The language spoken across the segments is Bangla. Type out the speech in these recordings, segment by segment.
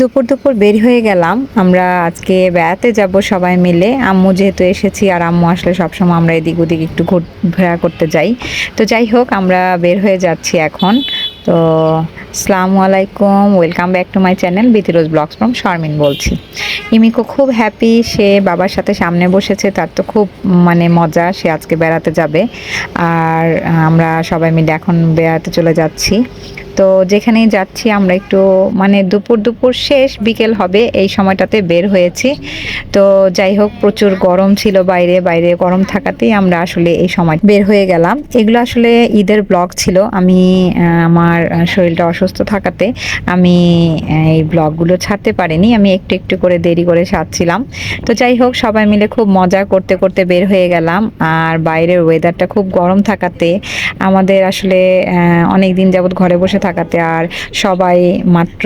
দুপুর দুপুর বের হয়ে গেলাম। আমরা আজকে বেড়াতে যাব সবাই মিলে। আম্মু যেহেতু এসেছি আর আম্মু আসলে সবসময় আমরা এদিক ওদিক একটু ঘোরা করতে যাই। তো যাই হোক, আমরা বের হয়ে যাচ্ছি এখন। তো আসসালামু আলাইকুম welcome back to my channel বিতিরোজ blogs from Sharmin বলছি। ইমিকো খুব হ্যাপি সে বাবার সাথে সামনে বসেছে, তার তো খুব মানে মজা, সে আজকে বেড়াতে যাবে। আর আমরা সবাই মিলে এখন বেড়াতে চলে যাচ্ছি। তো যেখানেই যাচ্ছি, আমরা একটু মানে দুপুর দুপুর শেষ, বিকেল হবে, এই সময়টাতে বের হয়েছি। তো যাই হোক, প্রচুর গরম ছিল বাইরে বাইরে গরম থাকাতেই আমরা আসলে এই সময় বের হয়ে গেলাম। এগুলো আসলে ঈদের ব্লগ ছিল। আমি আমার শরীরটা অসুস্থ থাকাতে আমি এই ব্লগগুলো ছাড়তে পারিনি। আমি একটু একটু করে দেরি করে সারছিলাম তো যাই হোক, সবাই মিলে খুব মজা করতে করতে বের হয়ে গেলাম। আর বাইরের ওয়েদারটা খুব গরম থাকাতে আমাদের আসলে অনেক দিন যাবৎ ঘরে বসে থাকাতে আর সবাই মাত্র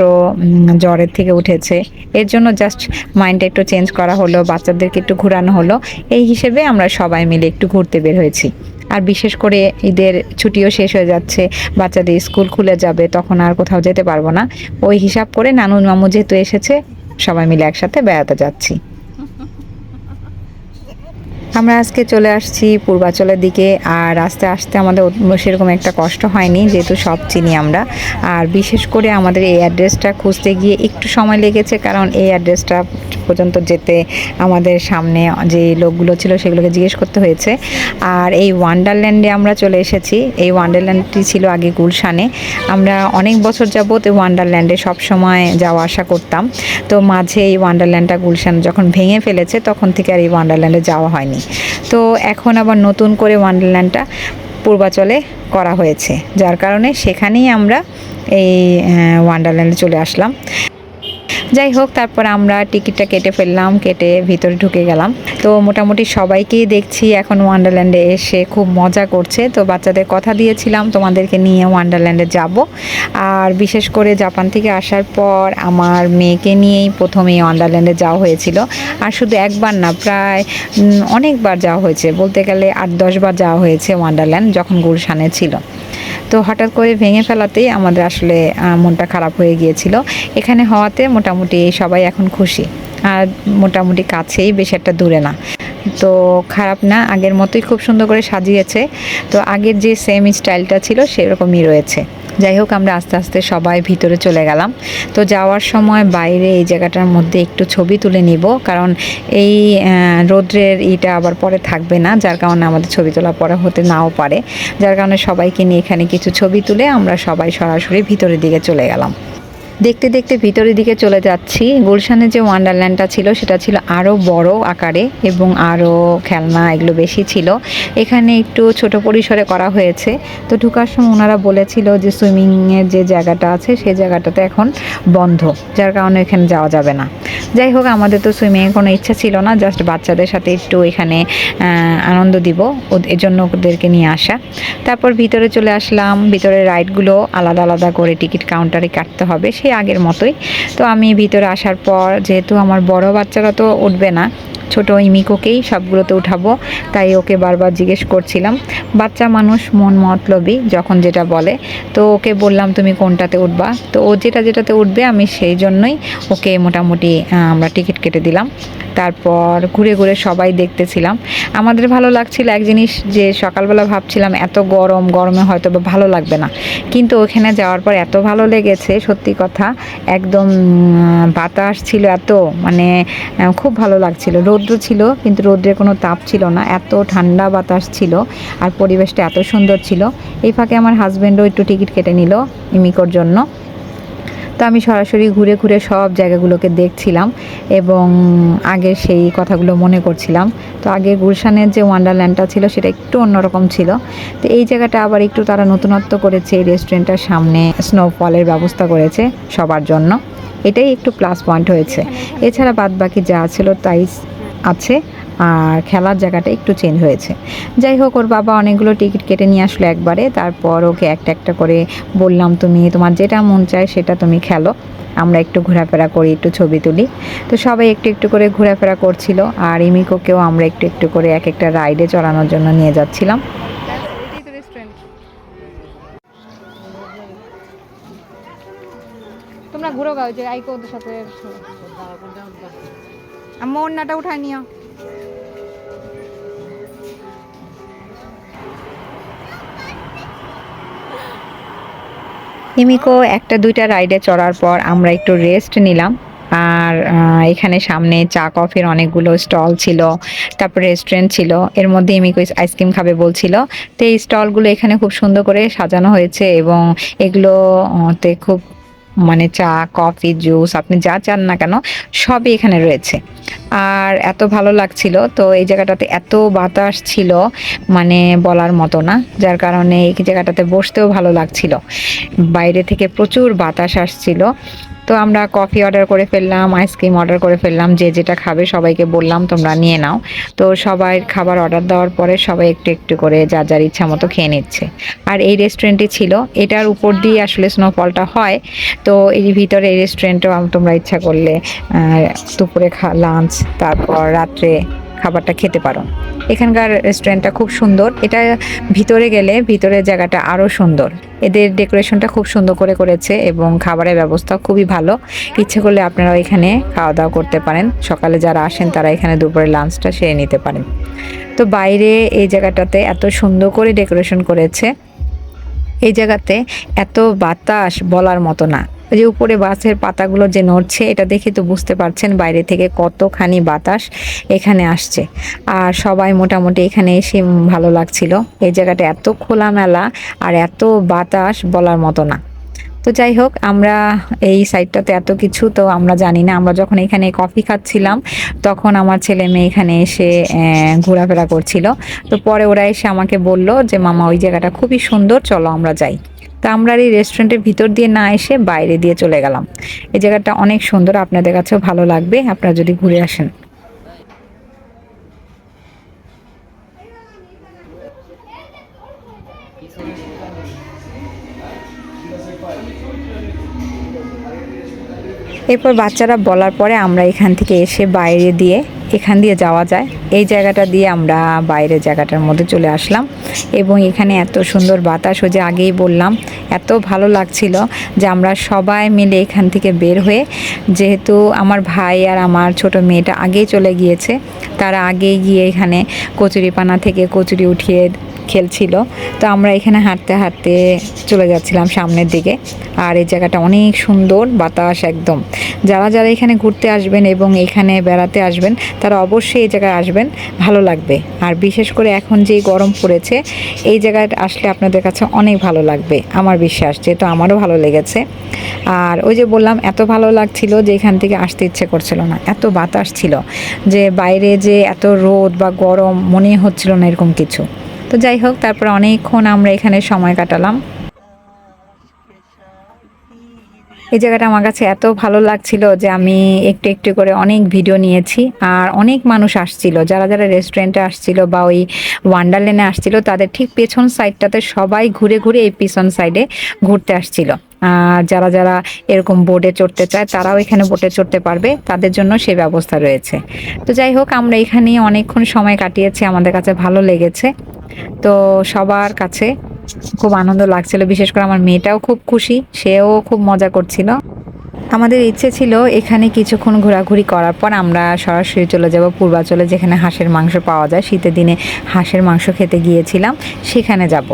জ্বরের থেকে উঠেছে। এর জন্য জাস্ট মাইন্ডটা একটু চেঞ্জ করা হলো, বাচ্চাদেরকে একটু ঘোরানো হলো। এই হিসেবে আমরা সবাই মিলে একটু ঘুরতে বের হয়েছি। আর বিশেষ করে ঈদের ছুটিও শেষ হয়ে যাচ্ছে, বাচ্চাদের স্কুল খুলে যাবে, তখন আর কোথাও যেতে পারব না। ওই হিসাব করে নানুন মামু যেহেতু এসেছে, সবাই মিলে একসাথে বেড়াতে যাচ্ছি। আমরা আজকে চলে আসছি পূর্বাচলের দিকে, আর আস্তে আস্তে আমাদের সেরকম একটা কষ্ট হয়নি, যেহেতু সব চিনি আমরা। আর বিশেষ করে আমাদের এই অ্যাড্রেসটা খুঁজতে গিয়ে একটু সময় লেগেছে, কারণ এই অ্যাড্রেসটা পর্যন্ত যেতে আমাদের সামনে যে লোকগুলো ছিল সেগুলোকে জিজ্ঞেস করতে হয়েছে। আর এই ওয়ান্ডারল্যান্ডে আমরা চলে এসেছি। এই ওয়ান্ডারল্যান্ডটি ছিল আগে গুলশানে। আমরা অনেক বছর যাবত এই ওয়ান্ডারল্যান্ডে সবসময় যাওয়া আসা করতাম। তো মাঝে এই ওয়ান্ডারল্যান্ডটা গুলশান যখন ভেঙে ফেলেছে, তখন থেকে আর এই ওয়ান্ডারল্যান্ডে যাওয়া হয়নি। তো এখন আবার নতুন করে ওয়ান্ডারল্যান্ডটা পূর্বাচলে করা হয়েছে, যার কারণে সেখানেই আমরা এই ওয়ান্ডারল্যান্ডে চলে আসলাম। যাই হোক, তারপর আমরা টিকিটটা কেটে ফেললাম, কেটে ভিতরে ঢুকে গেলাম। তো মোটামুটি সবাইকেই দেখছি, এখন ওয়ান্ডারল্যান্ডে এসে খুব মজা করছে। তো বাচ্চাদের কথা দিয়েছিলাম, তোমাদেরকে নিয়ে ওয়ান্ডারল্যান্ডে যাব। আর বিশেষ করে জাপান থেকে আসার পর আমার মেয়েকে নিয়েই প্রথমে ওয়ান্ডারল্যান্ডে যাওয়া হয়েছিল। আর শুধু একবার না, প্রায় অনেকবার যাওয়া হয়েছে। বলতে গেলে আট দশবার যাওয়া হয়েছে ওয়ান্ডারল্যান্ড যখন গুলশানে ছিল। তো হঠাৎ করে ভেঙে ফেলাতেই আমাদের আসলে মনটা খারাপ হয়ে গিয়েছিল। এখানে হওয়াতে মোটামুটি সবাই এখন খুশি। আর মোটামুটি কাছেই, বেশ একটা দূরে না। তো খারাপ না, আগের মতোই খুব সুন্দর করে সাজিয়েছে। তো আগের যে সেম স্টাইলটা ছিল, সেরকমই রয়েছে। যাই হোক, আমরা আস্তে আস্তে সবাই ভিতরে চলে গেলাম। তো যাওয়ার সময় বাইরে এই জায়গাটার মধ্যে একটু ছবি তুলে নিব, কারণ এই রৌদ্রের ইটা আবার পরে থাকবে না, যার কারণে আমাদের ছবি তোলা পরে হতে নাও পারে। যার কারণে সবাইকে নিয়ে এখানে কিছু ছবি তুলে আমরা সবাই সরাসরি ভিতরের দিকে চলে গেলাম। দেখতে দেখতে ভিতরের দিকে চলে যাচ্ছি। গুলশানে যে ওয়ান্ডারল্যান্ডটা ছিল, সেটা ছিল আরও বড় আকারে এবং আরও খেলনা এগুলো বেশি ছিল। এখানে একটু ছোট পরিসরে করা হয়েছে। তো ঢুকার সময় ওনারা বলেছিল যে সুইমিংয়ের যে জায়গাটা আছে, সেই জায়গাটাতে এখন বন্ধ, যার কারণে এখানে যাওয়া যাবে না। যাই হোক, আমাদের তো সুইমিংয়ের কোনো ইচ্ছা ছিল না, জাস্ট বাচ্চাদের সাথে একটু এখানে আনন্দ দিব, ওদ- জন্য ওদেরকে নিয়ে আসা। তারপর ভিতরে চলে আসলাম ভিতরে রাইডগুলো আলাদা আলাদা করে টিকিট কাউন্টারে কাটতে হবে। সেই আগের মতোই। তো আমি ভিতরে আসার পর যেহেতু আমার বড় বাচ্চারা তো উঠবে না, ছোট ইমিকোকেই সবগুলোতে উঠাবো, তাই ওকে বারবার জিজ্ঞেস করছিলাম। বাচ্চা মানুষ মন মতলবী যখন যেটা বলে। তো ওকে বললাম, তুমি কোনটাতে উঠবা? তো ও যেটা যেটাতে উঠবে আমি সেই জন্যই ওকে মোটামুটি আমরা টিকিট কেটে দিলাম। তারপর ঘুরে ঘুরে সবাই দেখতেছিলাম। আমাদের ভালো লাগছিল এক জিনিস যে সকালবেলা ভাবছিলাম এত গরম, গরমে হয়তো বা ভালো লাগবে না। কিন্তু ওখানে যাওয়ার পর এত ভালো লেগেছে, সত্যি কথা। একদম বাতাস ছিল এত মানে খুব ভালো লাগছিল। রৌদ্র ছিল, কিন্তু রৌদ্রের কোনো তাপ ছিল না। এত ঠান্ডা বাতাস ছিল আর পরিবেশটা এত সুন্দর ছিল। এই ফাঁকে আমার হাজব্যান্ডও একটু টিকিট কেটে নিল ইমিকোর জন্য। তো আমি সরাসরি ঘুরে ঘুরে সব জায়গাগুলোকে দেখছিলাম এবং আগের সেই কথাগুলো মনে করছিলাম। তো আগে গুলশানের যে ওয়ান্ডারল্যান্ডটা ছিল সেটা একটু অন্যরকম ছিল। তো এই জায়গাটা আবার একটু তারা নতুনত্ব করেছে, এই রেস্টুরেন্টটার সামনে স্নোফলের ব্যবস্থা করেছে সবার জন্য। এটাই একটু প্লাস পয়েন্ট হয়েছে। এছাড়া বাদ বাকি যা ছিল তাই আছে। আর খেলার জায়গাটা একটু চেঞ্জ হয়েছে। যাই হোক, ওর বাবা অনেকগুলো টিকিট কেটে নিয়ে আসলো একবারে। তারপর ওকে একটা একটা করে বললাম, তুমি তোমার যেটা মন চায় সেটা তুমি খেলো। আমরা একটু ঘোরাফেরা করি, একটু ছবি তুলি। তো সবাই একটু একটু করে ঘোরাফেরা করছিল। আর ইমিকোকেও আমরা একটু একটু করে এক একটা রাইডে চড়ানোর জন্য নিয়ে যাচ্ছিলাম। তোমরা ঘুরো গা, ওই যে আইকো ওদের সাথে। আম্মা ওড়নাটা উঠায় নিও। ইমিকো একটা, দুইটা রাইডে চড়ার পর আমরা একটু রেস্ট নিলাম। আর এখানে সামনে চা, কফির অনেকগুলো স্টল ছিল, তারপর রেস্টুরেন্ট ছিল। এর মধ্যে ইমিকো আইসক্রিম খাবে বলছিল। তো এই স্টলগুলো এখানে খুব সুন্দর করে সাজানো হয়েছে এবং এগুলো তে খুব মানে চা, কফি, জুস, আপনি যা চান না কেন, সবই এখানে রয়েছে। আর এত ভালো লাগছিল, তো এই জায়গাটাতে এত বাতাস ছিল মানে বলার মতো না, যার কারণে এই জায়গাটাতে বসতেও ভালো লাগছিল। বাইরে থেকে প্রচুর বাতাস আসছিল তো আমরা কফি অর্ডার করে ফেললাম আইসক্রিম অর্ডার করে ফেললাম, যে যেটা খাবে সবাইকে বললাম, তোমরা নিয়ে নাও। তো সবাই খাবার অর্ডার দেওয়ার পরে সবাই একটু একটু করে যা যার ইচ্ছা মতো খেয়ে নিচ্ছে। আর এই রেস্টুরেন্টটি ছিল, এটার উপর দিয়ে আসলে স্নোফলটা হয়। তো এর ভিতরে এই রেস্টুরেন্টেও তোমরা ইচ্ছা করলে দুপুরে খা লাঞ্চ তারপর রাত্রে খাবারটা খেতে পারো। এখানকার রেস্টুরেন্টটা খুব সুন্দর। এটা ভিতরে গেলে ভিতরের জায়গাটা আরও সুন্দর। এদের ডেকোরেশনটা খুব সুন্দর করে করেছে এবং খাবারের ব্যবস্থা খুবই ভালো। ইচ্ছে করলে আপনারা এখানে খাওয়া দাওয়া করতে পারেন। সকালে যারা আসেন, তারা এখানে দুপুরে লাঞ্চটা সেরে নিতে পারেন। তো বাইরে এই জায়গাটাতে এত সুন্দর করে ডেকোরেশন করেছে। এই জায়গাতে এত বাতাস বলার মতো না। যে উপরে বাসের পাতাগুলো যে নড়ছে, এটা দেখে তো বুঝতে পারছেন বাইরে থেকে কতখানি বাতাস এখানে আসছে। আর সবাই মোটামুটি এখানে এসে ভালো লাগছিল। এই জায়গাটা এত খোলামেলা আর এত বাতাস বলার মতো না। তো যাই হোক, আমরা এই সাইডটাতে এত কিছু তো আমরা জানি না। আমরা যখন এখানে কফি খাচ্ছিলাম, তখন আমার ছেলে মেয়ে এখানে এসে ঘোরাফেরা করছিল। তো পরে ওরা এসে আমাকে বলল যে, মামা, ওই জায়গাটা খুবই সুন্দর, চলো আমরা যাই। তা আমরা এই রেস্টুরেন্টের ভিতর দিয়ে না এসে বাইরে দিয়ে চলে গেলাম। এই জায়গাটা অনেক সুন্দর, আপনাদের কাছেও ভালো লাগবে। আপনারা যদি ঘুরে আসেন। এরপর বাচ্চারা বলার পরে আমরা এখান থেকে এসে বাইরে দিয়ে এখান দিয়ে যাওয়া যায়। এই জায়গাটা দিয়ে আমরা বাইরের জায়গাটার মধ্যে চলে আসলাম এবং এখানে এত সুন্দর বাতাস, ওই যে আগেই বললাম, এত ভালো লাগছিল যে আমরা সবাই মিলে এখান থেকে বের হয়ে, যেহেতু আমার ভাই আর আমার ছোট মেয়েটা আগেই চলে গিয়েছে, তারা আগেই গিয়ে এখানে কচুরিপানা থেকে কচুরি উঠিয়ে খেলছিল। তো আমরা এখানে হাঁটতে হাঁটতে চলে যাচ্ছিলাম সামনের দিকে। আর এই জায়গাটা অনেক সুন্দর, বাতাস একদম। যারা যারা এখানে ঘুরতে আসবেন এবং এখানে বেড়াতে আসবেন, তারা অবশ্যই এই জায়গায় আসবেন, ভালো লাগবে। আর বিশেষ করে এখন যে গরম পড়েছে, এই জায়গায় আসলে আপনাদের কাছে অনেক ভালো লাগবে, আমার বিশ্বাস, যেহেতু আমারও ভালো লেগেছে। আর ওই যে বললাম, এত ভালো লাগছিল যে এখান থেকে আসতে ইচ্ছে করছিল না। এত বাতাস ছিল যে বাইরে যে এত রোদ বা গরম মনে হচ্ছিল না এরকম কিছু। তো যাই হোক, তারপর অনেকক্ষণ আমরা এখানে সময় কাটালাম। এই জায়গাটা আমার কাছে এত ভালো লাগছিল যে আমি একটু একটু করে অনেক ভিডিও নিয়েছি আর অনেক মানুষ আসছিল। যারা যারা রেস্টুরেন্টে আসছিল বা ওই ওয়ান্ডারল্যান্ডে আসছিল, তাদের ঠিক পেছন সাইডটাতে সবাই ঘুরে ঘুরে এই পিছন সাইডে ঘুরতে আসছিল। যারা যারা এরকম বোটে চড়তে চায়, তারাও এখানে বোটে চড়তে পারবে। তাদের জন্য সে ব্যবস্থা রয়েছে। তো যাই হোক, আমরা এখানে অনেকক্ষণ সময় কাটিয়েছি। আমাদের কাছে ভালো লেগেছে। তো সবার কাছে খুব আনন্দ লাগছিল। বিশেষ করে আমার মেয়েটাও খুব খুশি। সেও খুব মজা করছিল। আমাদের ইচ্ছে ছিল এখানে কিছুক্ষণ ঘোরাঘুরি করার পর আমরা সরাসরি চলে যাব পূর্বাচলে, যেখানে হাঁসের মাংস পাওয়া যায়। শীতের দিনে হাঁসের মাংস খেতে গিয়েছিলাম, সেখানে যাব।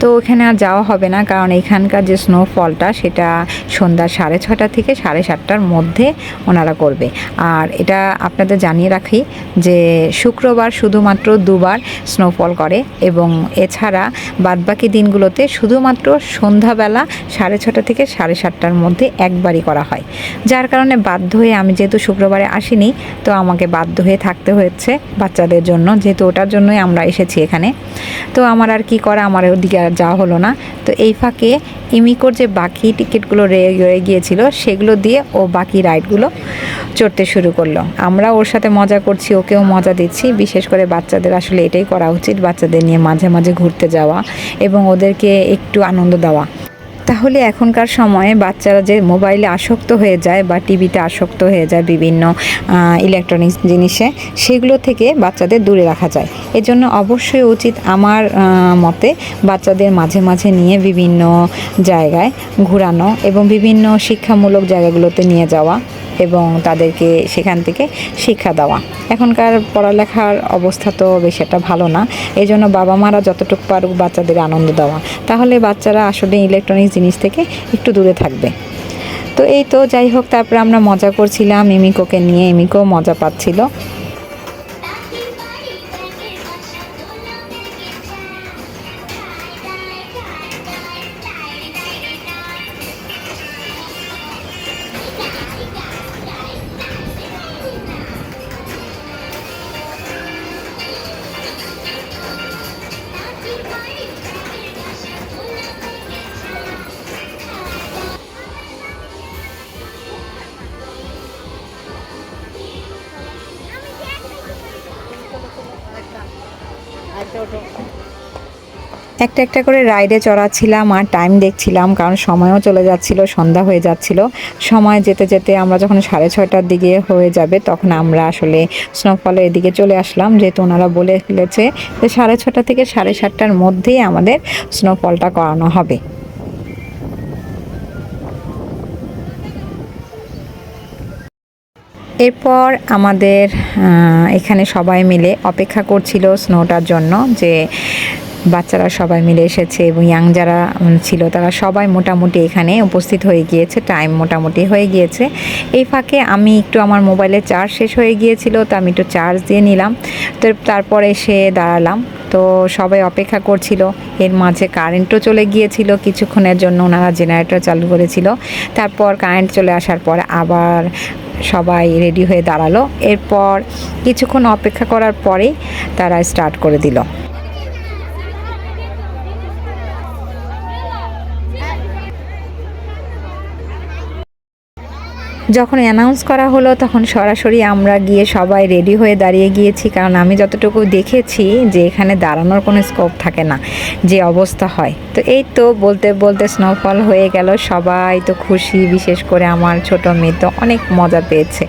তো ওখানে আর যাওয়া হবে না, কারণ এখানকার যে স্নোফলটা সেটা সন্ধ্যা সাড়ে ছটা থেকে সাড়ে সাতটার মধ্যে ওনারা করবে। আর এটা আপনাদের জানিয়ে রাখি যে শুক্রবার শুধুমাত্র দুবার স্নোফল করে এবং এছাড়া বাদবাকি দিনগুলোতে শুধুমাত্র সন্ধ্যাবেলা সাড়ে ছটা থেকে সাড়ে সাতটার মধ্যে একবারই করা হয়। যার কারণে বাধ্য হয়ে আমি যেহেতু শুক্রবারে আসিনি, তো আমাকে বাধ্য হয়ে থাকতে হয়েছে বাচ্চাদের জন্য, যেহেতু ওটার জন্যই আমরা এসেছি এখানে। তো আমার আর কি করা, আমার ওদিকে আর যাওয়া হলো না। তো এই ফাঁকে ইমিকোর যে বাকি টিকিটগুলো রয়ে গিয়েছিল, সেগুলো দিয়ে ও বাকি রাইডগুলো চড়তে শুরু করল। আমরা ওর সাথে মজা করছি, ওকেও মজা দিচ্ছি। বিশেষ করে বাচ্চাদের আসলে এটাই করা উচিত, বাচ্চাদের নিয়ে মাঝে মাঝে ঘুরতে যাওয়া এবং ওদেরকে একটু আনন্দ দেওয়া। তাহলে এখনকার সময়ে বাচ্চারা যে মোবাইলে আসক্ত হয়ে যায় বা টিভিতে আসক্ত হয়ে যায় বিভিন্ন ইলেকট্রনিক্স জিনিসে, সেগুলো থেকে বাচ্চাদের দূরে রাখা যায়। এজন্য অবশ্যই উচিত আমার মতে বাচ্চাদের মাঝে মাঝে নিয়ে বিভিন্ন জায়গায় ঘোরানো এবং বিভিন্ন শিক্ষামূলক জায়গাগুলোতে নিয়ে যাওয়া। এবং তাদেরকে সেখান থেকে শিক্ষা দেওয়া। এখনকার পড়ালেখার অবস্থা তো বেশ একটা ভালো না। এই জন্য বাবা মারা যতটুকু পারুক বাচ্চাদের আনন্দ দেওয়া। তাহলে বাচ্চারা আসলে ইলেকট্রনিক্স জিনিস থেকে একটু দূরে থাকবে। তো এই তো, যাই হোক, তারপরে আমরা মজা করছিলাম ইমিকোকে নিয়ে ইমিকো মজা পাচ্ছিল। একটা একটা করে রাইডে চড়াচ্ছিলাম আর টাইম দেখছিলাম, কারণ সময়ও চলে যাচ্ছিল, সন্ধ্যা হয়ে যাচ্ছিল। সময় যেতে যেতে আমরা যখন সাড়ে ছয়টার দিকে হয়ে যাবে, তখন আমরা আসলে স্নোফলের এদিকে চলে আসলাম, যেহেতু ওনারা বলে ফেলেছে যে সাড়ে ছটা থেকে সাড়ে সাতটার মধ্যেই আমাদের স্নোফলটা করানো হবে। এরপর আমাদের এখানে সবাই মিলে অপেক্ষা করছিল স্নোটার জন্য যে বাচ্চারা সবাই মিলে এসেছে এবং ইয়াং যারা ছিল তারা সবাই মোটামুটি এখানে উপস্থিত হয়ে গিয়েছে টাইম মোটামুটি হয়ে গিয়েছে। এই ফাঁকে আমি একটু আমার মোবাইলে চার্জ শেষ হয়ে গিয়েছিল, তো আমি একটু চার্জ দিয়ে নিলাম। তো তারপর এসে দাঁড়ালাম। তো সবাই অপেক্ষা করছিল, এর মাঝে কারেন্টও চলে গিয়েছিল, কিছুক্ষণের জন্য ওনারা জেনারেটর চালু করেছিল। তারপর কারেন্ট চলে আসার পর আবার সবাই রেডি হয়ে দাঁড়াল। এরপর কিছুক্ষণ অপেক্ষা করার পরেই তারা স্টার্ট করে দিল। যখন অ্যানাউন্স করা হলো, তখন সরাসরি আমরা গিয়ে সবাই রেডি হয়ে দাঁড়িয়ে গিয়েছি। কারণ আমি যতটুকু দেখেছি যে এখানে দাঁড়ানোর কোনো স্কোপ থাকে না, যে অবস্থা হয়। তো এই তো বলতে বলতে স্নোফল হয়ে গেল। সবাই তো খুশি, বিশেষ করে আমার ছোট মেয়ে তো অনেক মজা পেয়েছে।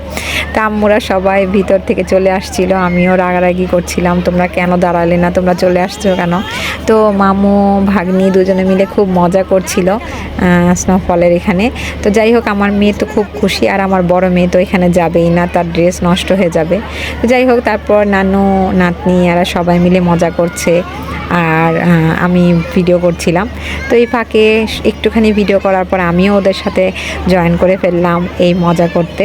তা আম্মুরা সবাই ভিতর থেকে চলে আসছিল। আমিও রাগারাগি করছিলাম, তোমরা কেন দাঁড়ালে না? তোমরা চলে আসছো কেন? তো মামু, ভাগ্নি দুজনে মিলে খুব মজা করছিল স্নোফলের এখানে। তো যাই হোক, আমার মেয়ে তো খুব খুশি। আর আমার বড় মেয়ে তো এখানে যাবেই না, তার ড্রেস নষ্ট হয়ে যাবে। যাই হোক, তারপর নানু, নাতনি এরা সবাই মিলে মজা করছে। আর আমি ভিডিও করছিলাম। তো এই ফাঁকে একটুখানি ভিডিও করার পর আমিও ওদের সাথে জয়েন করে ফেললাম এই মজা করতে।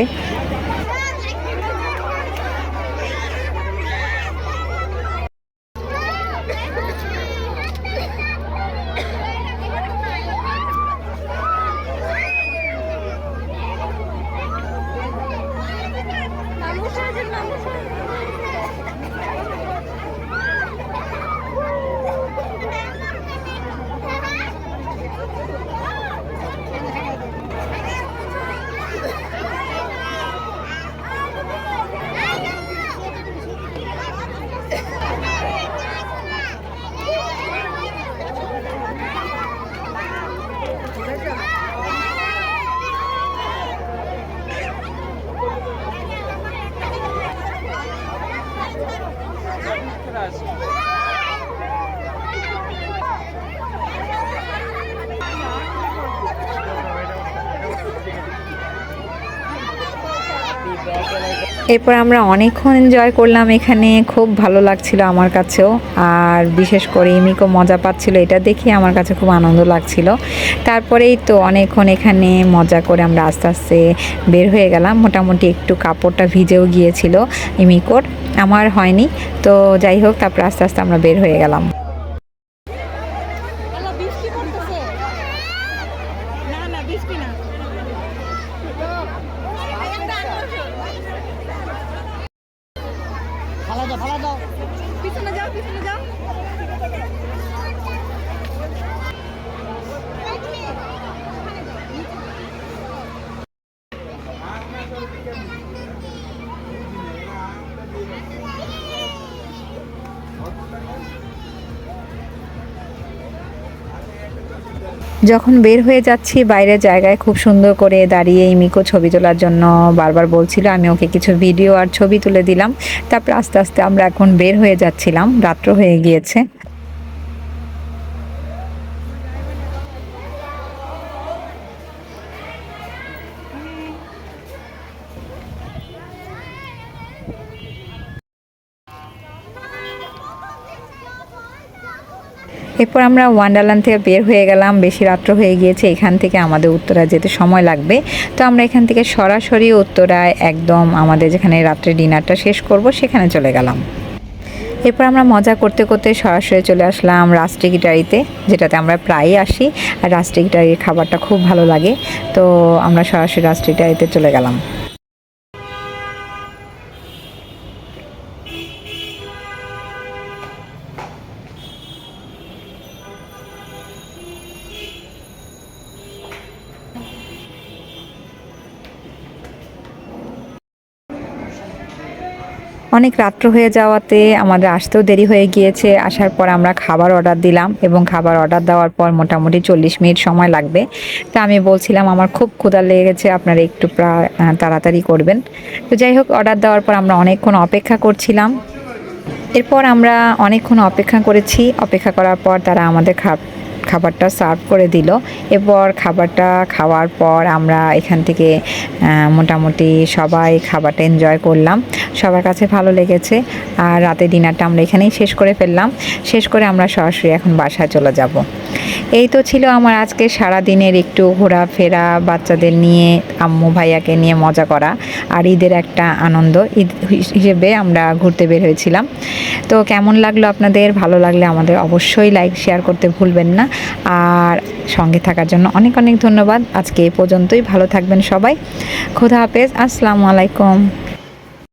এরপর আমরা অনেকক্ষণ এনজয় করলাম এখানে, খুব ভালো লাগছিল আমার কাছেও। আর বিশেষ করে ইমিকো মজা পাচ্ছিল, এটা দেখে আমার কাছে খুব আনন্দ লাগছিল। তারপরেই তো অনেকক্ষণ এখানে মজা করে আমরা আস্তে আস্তে বের হয়ে গেলাম। মোটামুটি একটু কাপড়টা ভিজেও গিয়েছিল ইমিকোর, আমার হয়নি। তো যাই হোক, তারপর আস্তে আস্তে আমরা বের হয়ে গেলাম। না না, বৃষ্টি না ভালো দাও ভালো দাও পিছনে যাও। যখন বের হয়ে যাচ্ছি, বাইরের জায়গায় খুব সুন্দর করে দাঁড়িয়ে ইমিকো ছবি তোলার জন্য বারবার বলছিল, আমি ওকে কিছু ভিডিও আর ছবি তুলে দিলাম। তারপর আস্তে আস্তে আমরা এখন বের হয়ে যাচ্ছিলাম, রাত্র হয়ে গিয়েছে। এরপর আমরা ওয়ান্ডারল্যান্ড থেকে বের হয়ে গেলাম। বেশি রাত্র হয়ে গিয়েছে, এখান থেকে আমাদের উত্তরা যেতে সময় লাগবে। তো আমরা এখান থেকে সরাসরি উত্তরায় একদম আমাদের যেখানে রাত্রে ডিনারটা শেষ করব, সেখানে চলে গেলাম। এরপর আমরা মজা করতে করতে সরাসরি চলে আসলাম রাস্টিকিটারিতে যেটাতে আমরা প্রায়ই আসি। আর রাস্টিকিটারির খাবারটা খুব ভালো লাগে। তো আমরা সরাসরি রাস্টিকিটারিতে চলে গেলাম। অনেক রাত্র হয়ে যাওয়াতে আমাদের আসতেও দেরি হয়ে গিয়েছে। আসার পর আমরা খাবার অর্ডার দিলাম এবং খাবার অর্ডার দেওয়ার পর মোটামুটি চল্লিশ মিনিট সময় লাগবে। তা আমি বলছিলাম, আমার খুব ক্ষুধা লেগেছে, আপনারা একটু প্রায় তাড়াতাড়ি করবেন। তো যাই হোক অর্ডার দেওয়ার পর আমরা অনেকক্ষণ অপেক্ষা করছিলাম। এরপর আমরা অনেকক্ষণ অপেক্ষা করেছি। অপেক্ষা করার পর তারা আমাদের খা, খাবারটা সার্ভ করে দিল। এরপর খাবারটা খাওয়ার পর আমরা এখান থেকে মোটামুটি সবাই খাবারটা এনজয় করলাম। সবার কাছে ভালো লেগেছে। আর রাতে ডিনারটা আমরা এখানেই শেষ করে ফেললাম। শেষ করে আমরা সরাসরি এখন বাসায় চলে যাব। এই তো ছিল আমার আজকে সারা দিনের একটু ঘোরাফেরা, বাচ্চাদের নিয়ে, আম্মু ভাইয়াকে নিয়ে মজা করা আর ঈদের একটা আনন্দ। ঈদ হিসেবে আমরা ঘুরতে বের হয়েছিলাম। তো কেমন লাগল আপনাদের? ভালো লাগলে আমাদের অবশ্যই লাইক শেয়ার করতে ভুলবেন না। আর সঙ্গে থাকার জন্য অনেক অনেক ধন্যবাদ। আজকে এ পর্যন্তই। ভালো থাকবেন সবাই। খোদা হাফেজ। আসসালামু আলাইকুম।